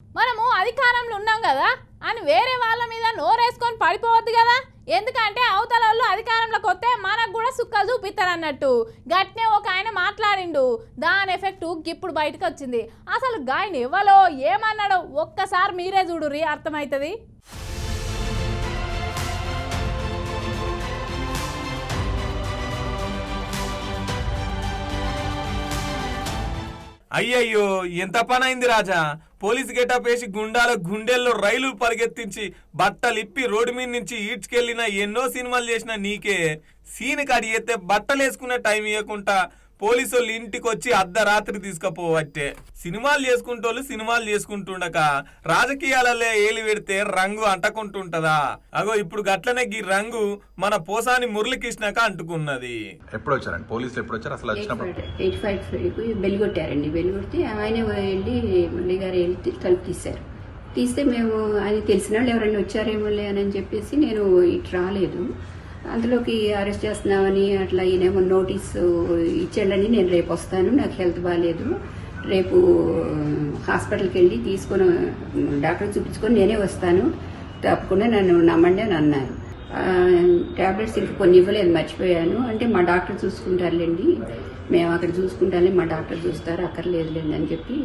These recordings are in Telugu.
మనము అధికారంలో ఉన్నాం కదా అని వేరే వాళ్ళ మీద నోరేసుకొని పడిపోవద్దు కదా? ఎందుకంటే అవతల వాళ్ళు అధికారంలోకి వస్తే మనకు కూడా సుక్కలు చూపిస్తారు అన్నట్టు గట్నే ఒక ఆయన మాట్లాడిండు దాని ఎఫెక్ట్ ఇప్పుడు బయటకు వచ్చింది. అసలు గాయని ఇవ్వలో ఏమన్నాడో ఒక్కసారి మీరే చూడుర్రి అర్థమవుతుంది? అయ్యయ్యో ఎంత పని అయింది రాజా? పోలీస్ గెటప్ వేసి గుండాల గుండెల్లో రైలు పరిగెత్తించి బట్టలు ఇప్పి రోడ్డు మీద నుంచి ఈడ్చుకెళ్ళిన ఎన్నో సినిమాలు చేసిన నీకే. సీన్ కడిగేస్తే బట్టలు వేసుకునే టైం ఇవ్వకుండా పోలీసు వాళ్ళు ఇంటికి వచ్చి అర్ధరాత్రి తీసుకుపోవట్టే. సినిమాలు చేసుకుంటోళ్ళు సినిమాలు చేసుకుంటుండక రాజకీయాలలో ఏలి పెడితే రంగు అంటకుంటుంటదా? అగో ఇప్పుడు గట్లనే ఈ రంగు మన పోసాని మురళికృష్ణక అంటుకున్నది. ఎప్పుడు వచ్చారండి పోలీసులు ఎప్పుడు వచ్చారు అసలు వచ్చినప్పుడు? ఎయిట్ ఫైవ్ ఫైవ్కి బెల్ కొట్టారండి బెల్ కొడితే ఆయన వెళ్ళి మురళి గారు వెళ్ళి తీ- తలుపు తీశారు. తీస్తే మేము ఆయన తెలిసిన వాళ్ళు ఎవరైనా వచ్చారేమోలే అని చెప్పేసి నేను ఇటు రాలేదు. అందులోకి అరెస్ట్ చేస్తున్నామని అట్లా ఈయనేమో నోటీసు ఇచ్చాడని నేను రేపు వస్తాను నాకు హెల్త్ బాగాలేదు రేపు హాస్పిటల్కి వెళ్ళి తీసుకొని డాక్టర్ చూపించుకొని నేనే వస్తాను. తప్పకుండా నన్ను నమ్మండి అని అన్నారు. ట్యాబ్లెట్స్ ఇంకా కొన్ని ఇవ్వలేదు మర్చిపోయాను. అంటే మా డాక్టర్ చూసుకుంటారులేండి. మేము అక్కడ చూసుకుంటానే మా డాక్టర్ చూస్తారు అక్కర్లేదులేండి అని చెప్పి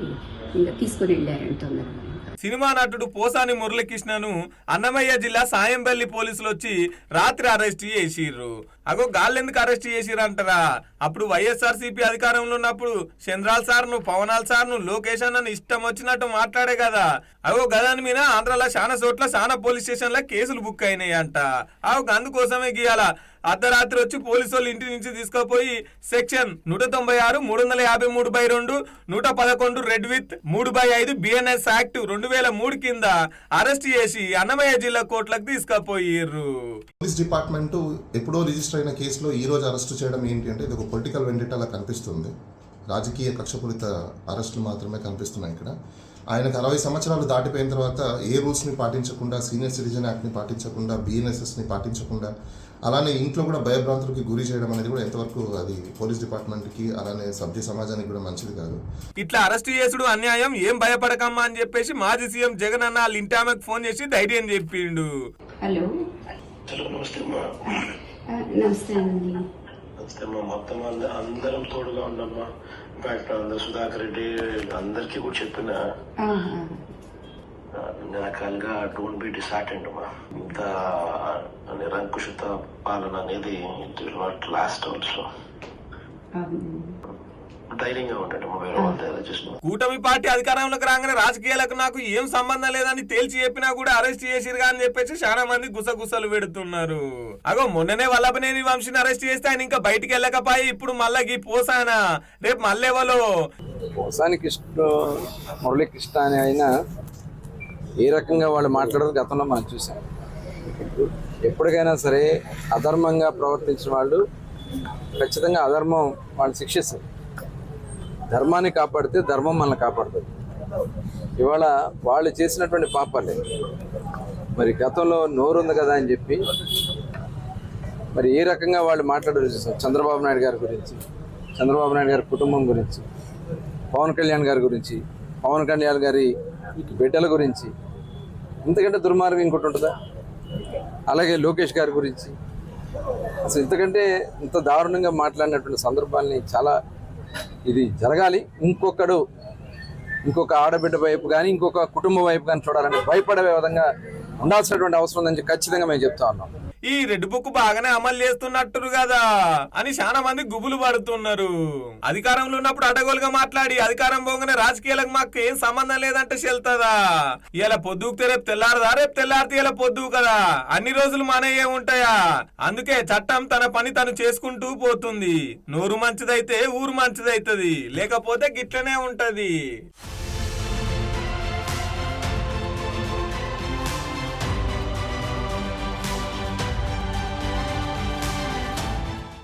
ఇంకా తీసుకొని వెళ్ళారండి తొందరగా. సినిమా నటుడు పోసాని మురళీకృష్ణను అన్నమయ్య జిల్లా సాయంపల్లి పోలీసులు వచ్చి రాత్రి అరెస్ట్ చేసిర్రు. అగో గాళ్ళెందుకు అరెస్ట్ చేసిర్రు అంటారా అప్పుడు వైఎస్ఆర్ సిపి అధికారంలో ఉన్నప్పుడు చంద్రాల్ సార్ను పవనాల్ సార్ను లోకేష్ అన్న ఇష్టం వచ్చినట్టు మాట్లాడే కదా. అగో గదాని మీద ఆంధ్రాలో చాలా చోట్ల చాలా పోలీస్ స్టేషన్ల కేసులు బుక్ అయినాయి అంట అగో అందుకోసమే గీయాల అర్ధరాత్రి వచ్చి పోలీసు వాళ్ళు ఇంటి నుంచి తీసుకుపోయి సెక్షన్ నూట తొంభై ఆరు మూడు వందల యాభై మూడు బై రెండు నూట పదకొండు రెడ్ విత్ మూడు బై ఐదు బిఎన్ఎస్ యాక్ట్ రెండు వేల మూడు కింద అరెస్ట్ చేసి అన్నమయ్య జిల్లా కోర్టులకు తీసుకుపోయిర్రు. పోలీస్ డిపార్ట్మెంట్ ఎప్పుడో రిజిస్టర్ అయిన కేసులో ఈ రోజు అరెస్ట్ చేయడం ఏంటి అంటే ఇది ఒక పొలిటికల్ వెండిటలా కనిపిస్తుంది. రాజకీయ కక్షపూరిత అరెస్టులు మాత్రమే కనిపిస్తున్నాయి ఇక్కడ. ఆయనకు అరవై సంవత్సరాలు దాటిపోయిన తర్వాత ఏ రూల్స్ని పాటించకుండా సీనియర్ సిటిజన్ యాక్ట్ని పాటించకుండా బిఎన్ఎస్ఎస్ని పాటించకుండా అలానే ఇంట్లో కూడా భయభ్రాంతులకి గురి చేయడం అనేది కూడా ఎంతవరకు అది పోలీస్ డిపార్ట్మెంట్కి అలానే సభ్య సమాజానికి కూడా మంచిది కాదు. ఇట్లా అరెస్ట్ చేసుడు అన్యాయం ఏం భయపడకమ్మా అని చెప్పేసి మాజీ సీఎం జగన్ అన్న వాళ్ళ ఇంటి ఆమెకు ఫోన్ చేసి ధైర్యం చెప్పిండు. హలో. హలో నమస్తే నమస్తే అండి. అమ్మా మొత్తం అంద అందరం తోడుగా ఉండమ్మా ఇన్ఫాక్ట్ అందరు సుధాకర్ రెడ్డి అందరికీ కూడా చెప్పిన అన్ని రకాలుగా డోంట్ బి డిసార్టెండ్ అమ్మా ఇంత నిరంకుశత పాలన అనేది నాట్ లాస్ట్ ఆల్సో. ధైర్యంగా ఉండండి కూటమి పార్టీ అధికారంలోకి రాగానే రాజకీయాలకు నాకు ఏం సంబంధం లేదని తేల్చి చెప్పినా కూడా అరెస్ట్ చేసిరుగా అని చెప్పేసి చాలా మంది గుసగుసలు పెడుతున్నారు. అగో మొన్ననే వల్లభనేని వంశీని అరెస్ట్ చేస్తే ఆయన ఇంకా బయటికి వెళ్ళకపోయి ఇప్పుడు మళ్ళా గీ పోసానా? రేపు మళ్ళేవలో పోసాని కృష్ణ మురళీకృష్ణ అని ఆయన ఏ రకంగా వాళ్ళు మాట్లాడారు గతంలో మనం చూసాం. ఎప్పటికైనా సరే అధర్మంగా ప్రవర్తించిన వాళ్ళు ఖచ్చితంగా అధర్మం వాళ్ళు శిక్షిస్తారు. ధర్మాన్ని కాపాడితే ధర్మం మనల్ని కాపాడుతుంది. ఇవాళ వాళ్ళు చేసినటువంటి పాపాలే. మరి గతంలో నోరు ఉంది కదా అని చెప్పి మరి ఏ రకంగా వాళ్ళు మాట్లాడారు చంద్రబాబు నాయుడు గారి గురించి చంద్రబాబు నాయుడు గారి కుటుంబం గురించి పవన్ కళ్యాణ్ గారి గురించి పవన్ కళ్యాణ్ గారి బిడ్డల గురించి ఇంతకంటే దుర్మార్గం ఇంకోటి ఉంటుందా? అలాగే లోకేష్ గారి గురించి. అసలు ఇంతకంటే ఇంత దారుణంగా మాట్లాడినటువంటి సందర్భాల్ని చాలా ఇది జరగాలి. ఇంకొకడు ఇంకొక ఆడబిడ్డ వైపు కానీ ఇంకొక కుటుంబం వైపు కానీ చూడాలని భయపడే విధంగా ఉండాల్సినటువంటి అవసరం ఉందని ఖచ్చితంగా మేము చెప్తా ఉన్నాం. ఈ రెడ్ బుక్ బాగానే అమలు చేస్తున్నట్టు కదా అని చాలా మంది గుబులు పడుతున్నారు. అధికారంలో ఉన్నప్పుడు అడగోలుగా మాట్లాడి అధికారం పోగానే రాజకీయాలకు మాకు ఏం సంబంధం లేదంటే చెల్తుందా? ఇలా పొద్దుకుతే రేపు తెల్లారదా? రేపు తెల్లారితే ఇలా పొద్దు కదా? అన్ని రోజులు మనయ్యే ఉంటాయా? అందుకే చట్టం తన పని తను చేసుకుంటూ పోతుంది. నోరు మంచిదైతే ఊరు మంచిదైతది. లేకపోతే గిట్లనే ఉంటది.